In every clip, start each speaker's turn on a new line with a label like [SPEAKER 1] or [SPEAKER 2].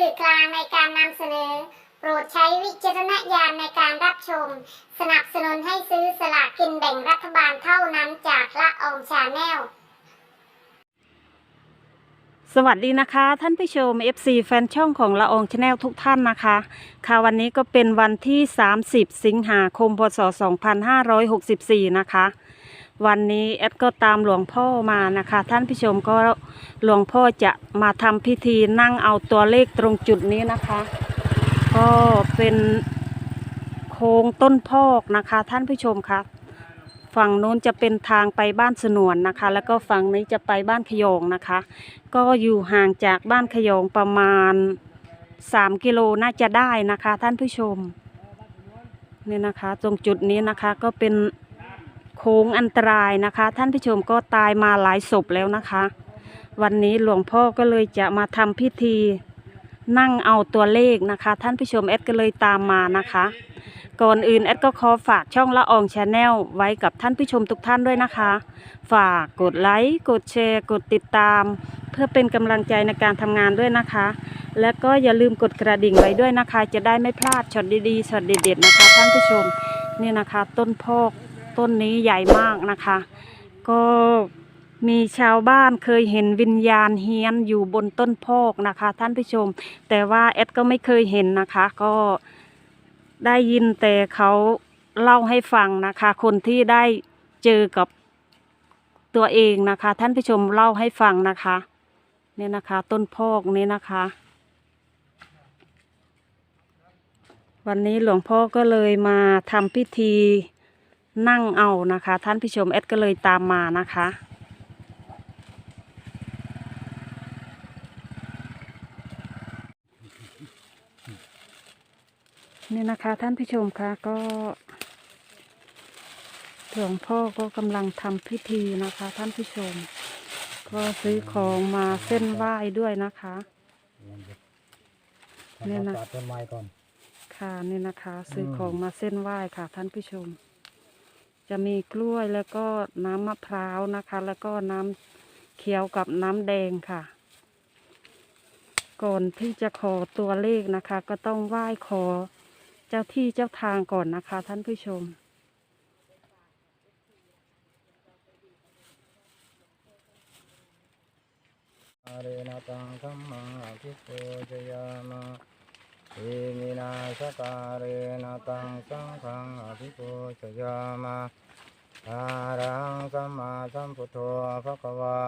[SPEAKER 1] สื่อกลางในการนำเสนอ โปรดใช้วิจารณญาณในการรับชม สนับสนุนให้ซื้อสลากกินแบ่งรัฐบาลเท่านั้นจากละอองชาแนล
[SPEAKER 2] สวัสดีนะคะ ท่านผู้ชม FC แฟนช่องของละอองชาแนลทุกท่านนะคะ ค่ะวันนี้ก็เป็นวันที่ 30 สิงหาคมพศ 2564 นะคะ วันนี้แอดก็ตามหลวงพ่อมานะคะ ท่านผู้ชมก็หลวงพ่อจะมาทำพิธีนั่งเอาตัวเลขตรงจุดนี้นะคะ ก็เป็นโค้งต้นพอกนะคะ ท่านผู้ชมคะฝั่งโน้นจะเป็นทางไปบ้านสนวนนะคะ แล้วก็ฝั่งนี้จะไปบ้านขยงนะคะ ก็อยู่ห่างจากบ้านขยงประมาณ 3 กิโลน่าจะได้นะคะ ท่านผู้ชมนี่นะคะ ตรงจุดนี้นะคะก็เป็น โค้งอันตรายนะคะ ท่านผู้ชมก็ตายมาหลายศพแล้วนะคะ วันนี้หลวงพ่อก็เลยจะมาทำพิธีนั่งเอาตัวเลขนะคะ ท่านผู้ชมแอดก็เลยตามมานะคะ ก่อนอื่นแอดก็ขอฝากช่องละอองชาแนลไว้กับท่านผู้ชมทุกท่านด้วยนะคะ ฝากกดไลค์กดแชร์กดติดตาม เพื่อเป็นกำลังใจในการทำงานด้วยนะคะ และก็อย่าลืมกดกระดิ่งไว้ด้วยนะคะ จะได้ไม่พลาดช็อตดีๆช็อตเด็ดๆนะคะ ท่านผู้ชมนี่นะคะต้นพอก ต้นนี้ใหญ่มากนะคะ ก็มีชาวบ้านเคยเห็นวิญญาณเฮียนอยู่บนต้นพอกนะคะ ท่านผู้ชม แต่ว่าแอดก็ไม่เคยเห็นนะคะ ก็ได้ยินแต่เขาเล่าให้ฟังนะคะ คนที่ได้เจอกับตัวเองนะคะ ท่านผู้ชมเล่าให้ฟังนะคะเนี่ยนะคะ ต้นพอกนี้นะคะ วันนี้หลวงพ่อก็เลยมาทำพิธี นั่งเอานะคะ ท่านผู้ชมแอดก็เลยตามมานะคะนี่นะคะท่านผู้ชมคะก็หลวงพ่อก็กำลังทำพิธีนะคะ ท่านผู้ชม ก็ซื้อของมาเส้นไหว้ด้วยนะคะเนี่
[SPEAKER 3] เนี่ยย
[SPEAKER 2] นะ
[SPEAKER 3] นะตัดต้นไม้ก่อน
[SPEAKER 2] ค่ะนี่นะคะ ซื้ออ
[SPEAKER 3] ม
[SPEAKER 2] ของมาเส้นไหว้ค่ะ ท่านผู้ชม จะมีกล้วยแล้วก็น้ำมะพร้าวนะคะ แล้วก็น้ำเขียวกับน้ำแดงค่ะ ก่อนที่จะขอตัวเลขนะคะ ก็ต้องไหว้ขอเจ้าที่เจ้าทางก่อนนะคะ ท่านผู้ชม
[SPEAKER 3] อาเรนตังธัมมังอภิปูชยามะ อิมินาสการเรนะตังสังฆังอภิปูชยามะอารังสัมมาสัมพุทโธภะคะวา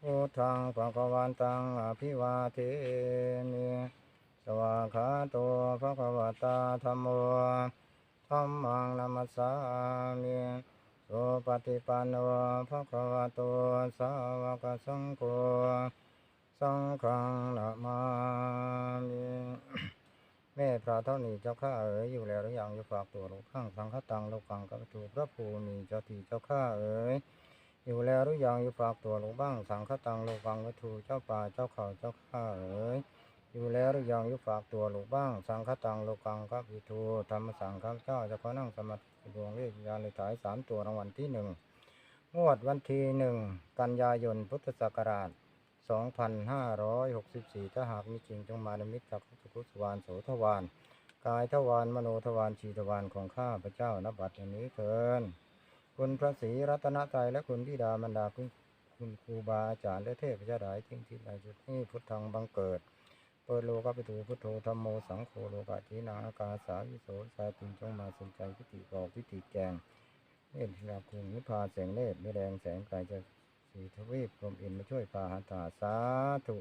[SPEAKER 3] พุทธังภะคะวันตังอภิวาเทมิสวากขาโตภะคะวตาธัมโมธัมมังนัมสสามิโสปฏิปันโนภะคะวะโตสาวกสังโฆ สังฆังนะมามิแม่พระเท่านี้เจ้าข้าเอ๋ยอยู่แล้วหรือยังอยู่ฝากตัวลูกข้างสังฆตังโลกังกับถูพระภูมิเจ้าที่เจ้าข้าเอ๋ยอยู่แล้วหรือยังอยู่ฝากตัวลูกบ้างสังฆตังโลกังวัตถุเจ้าป่าเจ้าเขาเจ้าข้าเอ๋ยอยู่แล้วหรือยังอยู่ฝากตัวลูกบ้าง สังฆตังโลกังกับวิทูธรรมสังฆเจ้าจะขอนั่งสมาธิดวงเลขยานเลขท้ายสามตัวรางวัลที่หนึ่งงวดวันที่หนึ่งกันยายนพุทธศักราช 2564 ถ้าหากมีจริงจงมาในมิตรจากทุกุสวานโสทวานกายทวานมโนทวานชีทวานของข้าพระเจ้านับบัดนี้เถินคุณพระศรีรัตนตรัยและคุณพิดามันดาคุณคุณครูบาอาจารย์และเทพเจ้าหลายทิ้งที่ใดจุดนี้พุทธังบังเกิด เปิดโลกปิตูพุทโธธรรมโมสังโฆโลกาจีนาอากาสาวิโสสาติงจงมาสนใจพิธีบอกพิธีแกงเนตรลาคุณนิพพาแสงเนตรไม่แดงแสงไกลจะ สีทวีปกรมอินมาช่วยปาหันตาสาธุ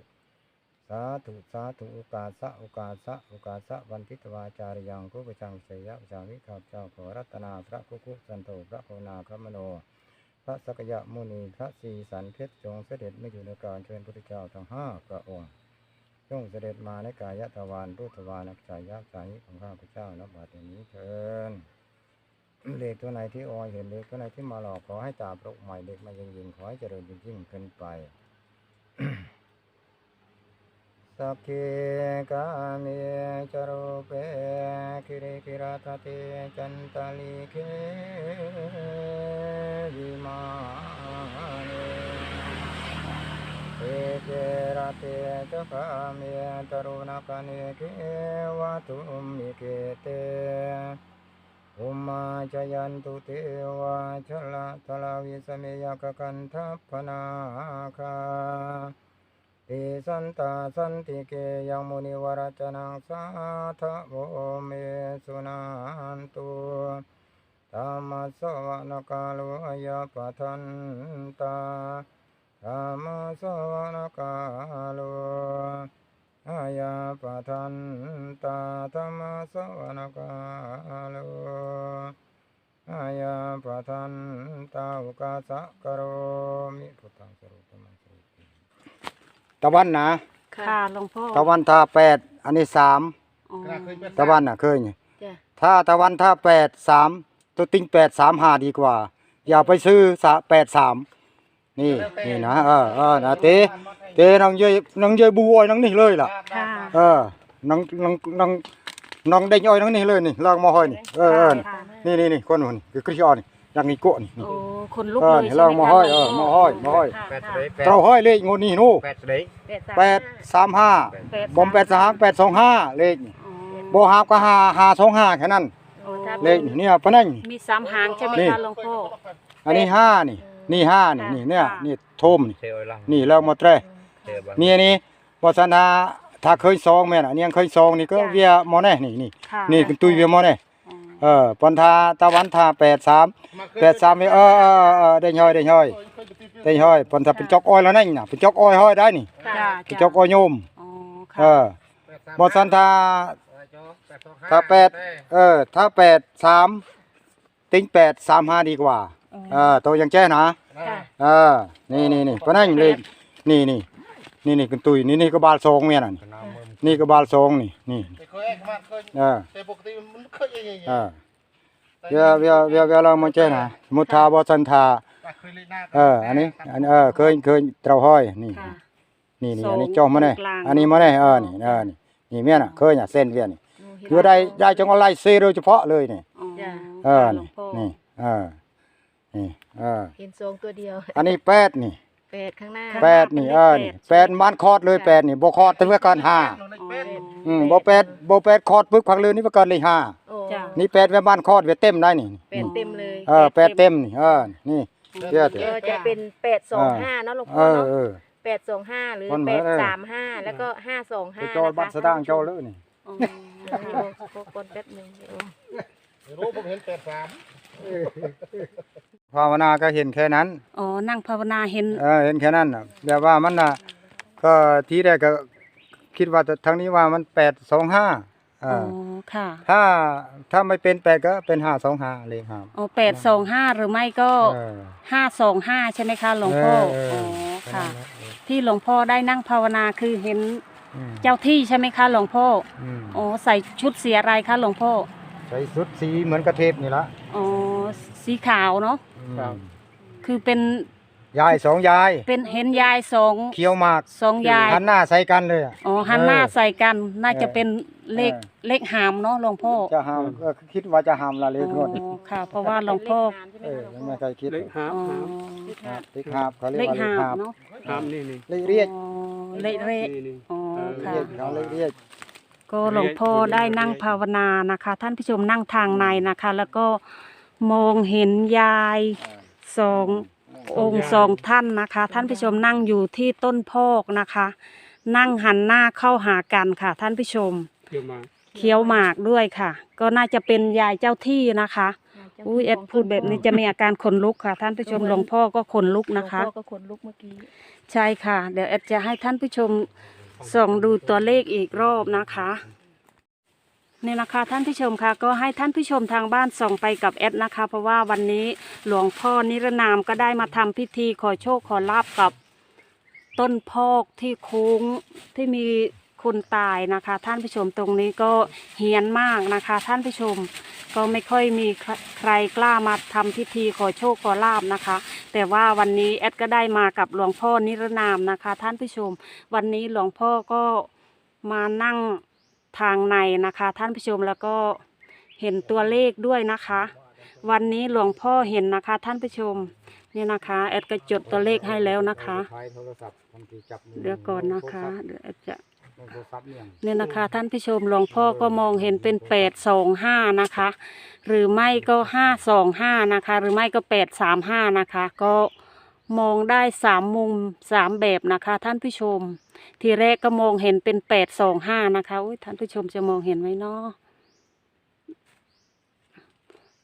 [SPEAKER 3] สาธุ สาธุโอกาสะโอกาสะโอกาสะวันทิตวาจาริยังกุปจังเสยะจามิข้าพเจ้าขอรัตนาพระกุกุสันโธพระโคนาคมโน พระสกยมุนีพระสีสันเพชรจงเสด็จไม่อยู่ในการเชิญพระเจ้าทั้งห้าพระองค์จงเสด็จมาในกายทวารรูปทวารนักจายะจายิของข้าพเจ้านับบัดนี้เถิน เลขตัวไหนที่ออยเห็นเลขตัวไหนที่มาหลอกขอให้ตาปรกใหม่เด็กมายิงยิงขอให้เจริญยิ่งยิ่งขึ้นไปสักเคกาเมจารุเปคิริกิราตเตจันตาลิเควิมาเนเตเจระเตจะกาเมตรุณกนิเกวะตุมิเกเต อุมาจยันตุเทวาชละทลาวิสเมยกกันทัพนาคาติสันตาสันติเกยังมุนิวรจนังสาทโวเมสุนันตุธรรมสวนกาลุยปะทันตาธรรมสวนกาลุ อายาปะทันตาธรรมสวนกาลุอายาปะทันตาอุกาสะกโรมิพุทธังสรุปมังสรุปตะวันนะ
[SPEAKER 2] ค่ะหลวงพ่อ
[SPEAKER 3] ตะวันท่าแปดอันนี้สาม
[SPEAKER 2] อ๋อ
[SPEAKER 3] ตะวันน่ะเคยไง
[SPEAKER 2] จ้ะ
[SPEAKER 3] ถ้าตะวันท่าแปดสามตัวติ้งแปดสามหาดีกว่า อย่าไปซื้อสะแปดสาม นี่นี่นะเออเออนะเตเตน้องเยยน้องเยยบัวน้องนี่เลยล่ะ
[SPEAKER 2] ค่ะ
[SPEAKER 3] เออน้องน้องน้องน้องเด้งอ้อยน้องนี่เลยนี่ลองมาห้อยนี่เออเออ
[SPEAKER 2] ค่ะ
[SPEAKER 3] นี่นี่นี่คนนู้นคือคริสออนนี่ดังนี้โกะนี่นี่
[SPEAKER 2] โอ้คนลุก
[SPEAKER 3] เออ
[SPEAKER 2] เลย
[SPEAKER 3] นี่
[SPEAKER 2] ใช่
[SPEAKER 3] ลอง
[SPEAKER 2] ไหม
[SPEAKER 3] มา
[SPEAKER 2] คะ
[SPEAKER 3] ห้อย
[SPEAKER 2] หลวง
[SPEAKER 3] เออ
[SPEAKER 2] พ่
[SPEAKER 3] มาห้อยมาห้อย
[SPEAKER 2] ค่ะ
[SPEAKER 4] แปด
[SPEAKER 2] ค่ะ
[SPEAKER 4] เลยแปด
[SPEAKER 3] เราห้อยเลขงวดนี้นู่
[SPEAKER 4] แปดเลย
[SPEAKER 3] แปดสามห้า
[SPEAKER 2] แปด
[SPEAKER 3] บอมแปดสามแปดสองห้าเลขนี่
[SPEAKER 2] อ๋อ
[SPEAKER 3] โบหาบก็หาหาสองห้าแค่นั้น
[SPEAKER 2] โอ้
[SPEAKER 3] เลขนี่เนี่ยปะนั่น
[SPEAKER 2] มีสามหางใช่ไหม
[SPEAKER 3] นี่
[SPEAKER 2] คะหลวงพ่อ
[SPEAKER 3] อันนี้ห้านี่ นี่ห้านี่
[SPEAKER 2] ค่ะ
[SPEAKER 3] นี่เนี่ย
[SPEAKER 2] ค่ะ
[SPEAKER 3] นี่โทมนี่
[SPEAKER 4] เทวลัง
[SPEAKER 3] นี่แล้วหมดเลย
[SPEAKER 4] เทวบัง
[SPEAKER 3] นี่อันนี้บอสนาถ้าเคยซองแม่นอันนี้ยังเคยซองนี่ก็
[SPEAKER 2] จ้ะ
[SPEAKER 3] เวียหมอแน่นี่นี่
[SPEAKER 2] ค่ะ
[SPEAKER 3] นี่เป็นตุยเวียหมอแน่
[SPEAKER 2] อ๋อ
[SPEAKER 3] เออปอนทาตะวันทาแปดสามแปดสามเออเออเออเออได้ย่อยได้ย่อยได้ย่อยปอนทาเป็นจอกอ้อยแล้วนั่นน่ะเป็นจอกอ้อยห้อยได้นี่
[SPEAKER 2] จ้ะ
[SPEAKER 3] เป็นจอกอ้อยโยม
[SPEAKER 2] อ๋อ
[SPEAKER 3] เอ
[SPEAKER 2] ค่ะ
[SPEAKER 3] อบอสันทา ถ้าแปดเออ ถ้าแปดสามติ้งแปดสามห้าดีกว่า เออตัวยังแจ้นะ
[SPEAKER 2] ค่ะ
[SPEAKER 3] เออนี่นี่นี่ปะนั่นเลยนี่นี่นี่นี่คุณตุยนี่นี่ก็บาลซองเมียนั่นนี่ก็บาลซองนี่นี่
[SPEAKER 4] ไม่เคยเอ็กมาเคย
[SPEAKER 3] เออ
[SPEAKER 4] แต่ปกติมันเคยยังไง
[SPEAKER 3] เออเวียเวียเวียเวียเรามาแจ้นะมุทาบอสันทา
[SPEAKER 4] เคยเล่นหน้า
[SPEAKER 3] เอออันนี้อันเออเคยเคยเตราห้อยนี่
[SPEAKER 2] ค่ะ
[SPEAKER 3] นี่นี่
[SPEAKER 2] ทรง
[SPEAKER 3] อันนี้จ้องมาเนี่ย
[SPEAKER 2] กลาง
[SPEAKER 3] อันนี้มาเนี่ยเออนี่เออนี่นี่เมียน่ะเคยน่ะเส้นเวียนี่อยู่ได้ได้จังว่าไล่เซโดยเฉพาะเลยนี่
[SPEAKER 2] อ๋อ
[SPEAKER 5] จ้ะ
[SPEAKER 3] เออ
[SPEAKER 2] ค่ะหลว
[SPEAKER 3] นี่
[SPEAKER 2] งพ่อ
[SPEAKER 3] นี่เออ นี่เออ
[SPEAKER 5] เห็นทรงตัวเดียว
[SPEAKER 3] อันนี้แปดนี่
[SPEAKER 5] แปดข้างหน้า
[SPEAKER 3] แปดนี่เออนี่แปดมันคอดเลยแปดนี่บ่คอดถึงไว้ก่อนห้า
[SPEAKER 4] เป็น
[SPEAKER 3] อืมบ่แปดบ่แปดคอดปึ๊กพักเลยนี่ไว้ก่อนเลยห้า
[SPEAKER 5] โอ้
[SPEAKER 2] จ้ะ
[SPEAKER 3] นี่แปดไว้บ้านคอดไว้เต็มได้นี่
[SPEAKER 5] แปดเต็มเลย
[SPEAKER 3] เออแปดเต็มนี่เออนี่เชื่อเถ
[SPEAKER 5] ก็
[SPEAKER 3] อะ
[SPEAKER 5] จะเป็นแปดสองห้าเนาะหลวง
[SPEAKER 3] เอ
[SPEAKER 5] พ่อ
[SPEAKER 3] อ
[SPEAKER 5] เนาะ
[SPEAKER 3] เออ
[SPEAKER 5] แปดสองห้าหรือ
[SPEAKER 3] มันเหมื
[SPEAKER 5] แป
[SPEAKER 3] อน
[SPEAKER 5] ด
[SPEAKER 3] เออ
[SPEAKER 5] สามห้าแล้วก็ห้าสอง
[SPEAKER 3] ไป
[SPEAKER 5] ห้า
[SPEAKER 3] จอบ้านสะดางเจ้าเลยนี่
[SPEAKER 2] อ๋อ
[SPEAKER 5] เดี๋ยวให้ดูโฟกัสแป๊บหนึงเดี๋ยว
[SPEAKER 4] รู้ผมเห็นแปดสาม
[SPEAKER 3] ภาวนาก็เห็นแค่นั้น
[SPEAKER 2] อ๋อนั่งภาวนาเห็น
[SPEAKER 3] เออเห็นแค่นั้นน่ะแบบว่ามันน่ะก็ทีแรกก็คิดว่าแต่ทางนี้ว่ามันแปดสองห้า
[SPEAKER 2] อ๋อ
[SPEAKER 3] อ่า
[SPEAKER 2] ค่ะ
[SPEAKER 3] ถ้าถ้าไม่เป็นแปดก็เป็นห้าสองห้าเลขห้า
[SPEAKER 2] อ๋อแปดสองห้าหรือไม่ก็
[SPEAKER 3] เออ
[SPEAKER 2] ห้าสองห้าใช่ไหมคะหลวงพ่อ
[SPEAKER 3] เออเอ
[SPEAKER 2] อ๋
[SPEAKER 3] อ
[SPEAKER 2] อ
[SPEAKER 3] แค่
[SPEAKER 2] ค่ะ
[SPEAKER 3] นั้นแหละเออ
[SPEAKER 2] ที่หลวงพ่อได้นั่งภาวนาคือเห็น
[SPEAKER 3] อืม
[SPEAKER 2] เจ้าที่ใช่ไหมคะหลวงพ่อ
[SPEAKER 3] อืม
[SPEAKER 2] อ๋อใส่ชุดสีอะไรคะหลวงพ่อ
[SPEAKER 3] ใส่ชุดสีเหมือนกระเทพนี่ละ
[SPEAKER 2] อ๋อสีขาวเนาะ
[SPEAKER 3] อืม
[SPEAKER 2] คือเป็น
[SPEAKER 3] ยายสองยาย
[SPEAKER 2] เป็นเห็นยายสอง
[SPEAKER 3] เคี้ยวหมาก
[SPEAKER 2] สองยาย
[SPEAKER 3] หันหน้าใส่กันเลยอะ
[SPEAKER 2] อ๋อหันหน้า
[SPEAKER 3] เออ
[SPEAKER 2] ใส่กันน่าจะ
[SPEAKER 3] เออ
[SPEAKER 2] เป็นเลข
[SPEAKER 3] เออ
[SPEAKER 2] เลขหามเนาะหลวงพ่อ
[SPEAKER 3] จะหามก็คิดว่าจะหามละเลขรถ
[SPEAKER 2] อ๋อค่ะ เพราะว่าหลวงพ่อ
[SPEAKER 3] เออยังไม่เคยคิด
[SPEAKER 6] เล็กหาบ
[SPEAKER 2] อ๋อ
[SPEAKER 6] หาบ
[SPEAKER 3] เลขหาบเขาเรีย
[SPEAKER 2] เล
[SPEAKER 3] ก
[SPEAKER 2] ข
[SPEAKER 3] ว่าเลข
[SPEAKER 2] หา
[SPEAKER 3] หามบ
[SPEAKER 2] เนาะ
[SPEAKER 6] หาบนี่นี่
[SPEAKER 3] เลขเรียก
[SPEAKER 2] อ๋อเลขเรข
[SPEAKER 6] นี่นี่
[SPEAKER 2] อ๋อ
[SPEAKER 6] เออ
[SPEAKER 2] ค่ะ
[SPEAKER 3] เรียกเขาเลขเรียก
[SPEAKER 2] ก็หลวงพ่อได้นั่งภาวนานะคะ ท่านผู้ชมนั่งทางในนะคะ แล้วก็ มองเห็นยายสององค์สองท่านนะคะ ท่านผู้ชมนั่งอยู่ที่ต้นพอกนะคะ นั่งหันหน้าเข้าหากันค่ะ ท่านผู้ชม
[SPEAKER 6] เดี๋ยวมา
[SPEAKER 2] เคี้ยวหมากด้วยค่ะ ก็น่าจะเป็นยายเจ้าที่นะคะอุ้ยเอ็ดพูดแบบนี้จะมีอาการขนลุกค่ะ ท่านผู้ชมหลวงพ่อก็ขนลุกนะคะ
[SPEAKER 5] หลวงพ่อก็ขนลุกเมื่อกี้
[SPEAKER 2] ใช่ค่ะ เดี๋ยวแอดจะให้ท่านผู้ชมส่องดูตัวเลขอีกรอบนะคะ นี่นะคะท่านผู้ชมค่ะก็ให้ท่านผู้ชมทางบ้านส่องไปกับแอดนะคะ เพราะว่าวันนี้หลวงพ่อนิรนามก็ได้มาทำพิธีขอโชคขอลาบกับต้นพอกที่โค้งที่มีคนตายนะคะ ท่านผู้ชมตรงนี้ก็เฮียนมากนะคะ ท่านผู้ชมก็ไม่ค่อยมีใครใครกล้ามาทำพิธีขอโชคขอลาบนะคะ แต่ว่าวันนี้แอดก็ได้มากับหลวงพ่อนิรนามนะคะ ท่านผู้ชม วันนี้หลวงพ่อก็มานั่ง ทางในนะคะ ท่านผู้ชมแล้วก็เห็นตัวเลขด้วยนะคะ วันนี้หลวงพ่อเห็นนะคะ ท่านผู้ชมนี่นะคะแอดก็จดตัวเลขให้แล้วนะคะ
[SPEAKER 3] ใช้โทรศัพท์บางทีจับมื
[SPEAKER 2] เดี๋ยวก่อนนะคะเดี๋ยวแอดจะ
[SPEAKER 3] โทรศัพท์เนี่ย
[SPEAKER 2] เนี่ยนะคะ ท่านผู้ชมหลวงพ่อก็มองเห็นเป็นแปดสองห้านะคะ หรือไม่ก็ห้าสองห้านะคะ หรือไม่ก็แปดสามห้านะคะ ก็ มองได้สามมุมสามแบบนะคะ ท่านผู้ชม ทีแรกก็มองเห็นเป็นแปดสองห้านะคะอุ้ยท่านผู้ชมจะมองเห็นไหมเนาะ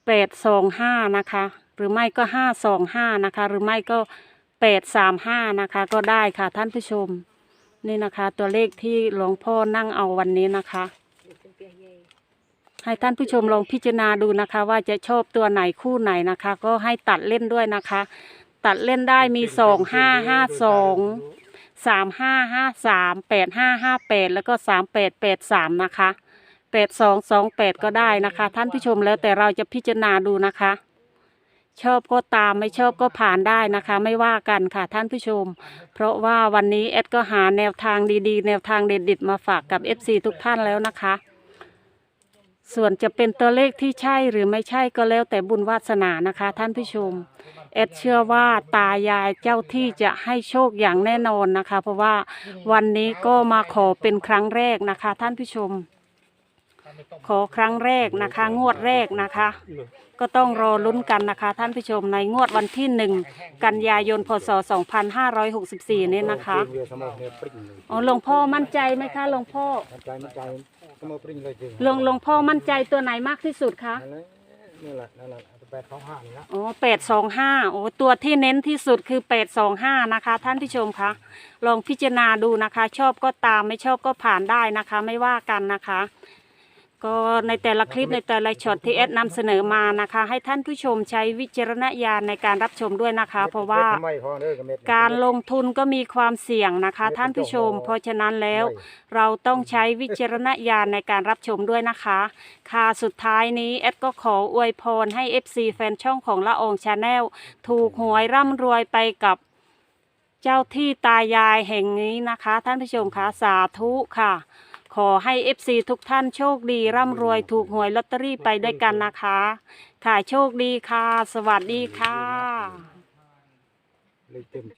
[SPEAKER 2] แปดสองห้านะคะ หรือไม่ก็ห้าสองห้านะคะ หรือไม่ก็แปดสามห้านะคะ ก็ได้ค่ะท่านผู้ชม นี่นะคะ ตัวเลขที่หลวงพ่อนั่งเอาวันนี้นะคะ ให้ท่านผู้ชมลองพิจารณาดูนะคะ ว่าจะชอบตัวไหนคู่ไหนนะคะ ก็ให้ตัดเล่นด้วยนะคะ ตัดเล่นได้มีสองห้าห้าสองสามห้าห้าสามแปดห้าห้าแปดแล้วก็สามแปดแปดสามนะคะแปดสองสองแปดก็ได้นะคะ ท่านผู้ชมแล้วแต่เราจะพิจารณาดูนะคะ ชอบก็ตามไม่ชอบก็ผ่านได้นะคะ ไม่ว่ากันค่ะท่านผู้ชม เพราะว่าวันนี้แอดก็หาแนวทางดีๆ แนวทางเด็ดๆมาฝากกับ FC ทุกท่านแล้วนะคะ ส่วนจะเป็นตัวเลขที่ใช่หรือไม่ใช่ก็แล้วแต่บุญวาสนานะคะ ท่านผู้ชมแอดเชื่อว่าตายายเจ้าที่จะให้โชคอย่างแน่นอนนะคะ เพราะว่าวันนี้ก็มาขอเป็นครั้งแรกนะคะ ท่านผู้ชม ขอครั้งแรกนะคะ งวดแรกนะคะ ก็ต้องรอลุ้นกันนะคะ ท่านผู้ชมในงวดวันที่หนึ่งกันยายนพศ 2564นี้นะคะ
[SPEAKER 3] เรือสมองเนี่ยปริ้งเลย
[SPEAKER 2] อ๋อหลวงพ่อมั่นใจไหมคะหลวงพ่อ
[SPEAKER 3] มันใจมันใจส มองปริ้งเลยจริง
[SPEAKER 2] หลวงหลวงพ่อมั่นใจตัวไหนมากที่สุดคะ
[SPEAKER 3] นั่นแหละนี่แหละนั่นแหละแปดสองห้านี่นะ
[SPEAKER 2] อ๋อแปดสองห้าโอ้ตัวที่เน้นที่สุดคือแปดสองห้านะคะ ท่านผู้ชมคะลองพิจารณาดูนะคะ ชอบก็ตามไม่ชอบก็ผ่านได้นะคะ ไม่ว่ากันนะคะ ก็ในแต่ละคลิปในแต่ละช็อตที่เอสนำเสนอมานะคะ ให้ท่านผู้ชมใช้วิจารณญาณในการรับชมด้วยนะคะ เพราะว่า
[SPEAKER 3] ทำไมพอเด้อกับเม็ด
[SPEAKER 2] การลงทุนก็มีความเสี่ยงนะคะ ท่านผู้ชม เพราะฉะนั้นแล้วเราต้องใช้วิจารณญาณในการรับชมด้วยนะคะ ค่ะสุดท้ายนี้แอดก็ขออวยพรให้ FC แฟนช่องของละอองชาแนลถูกหวยร่ำรวยไปกับเจ้าที่ตายายแห่งนี้นะคะ ท่านผู้ชมคะสาธุค่ะ ขอให้ FC ทุกท่านโชคดี ร่ำรวยถูกหวยลอตเตอรี่ไปด้วยกันนะคะ ค่ะโชคดีค่ะ สวัสดีค่ะ
[SPEAKER 3] เลยเต็ม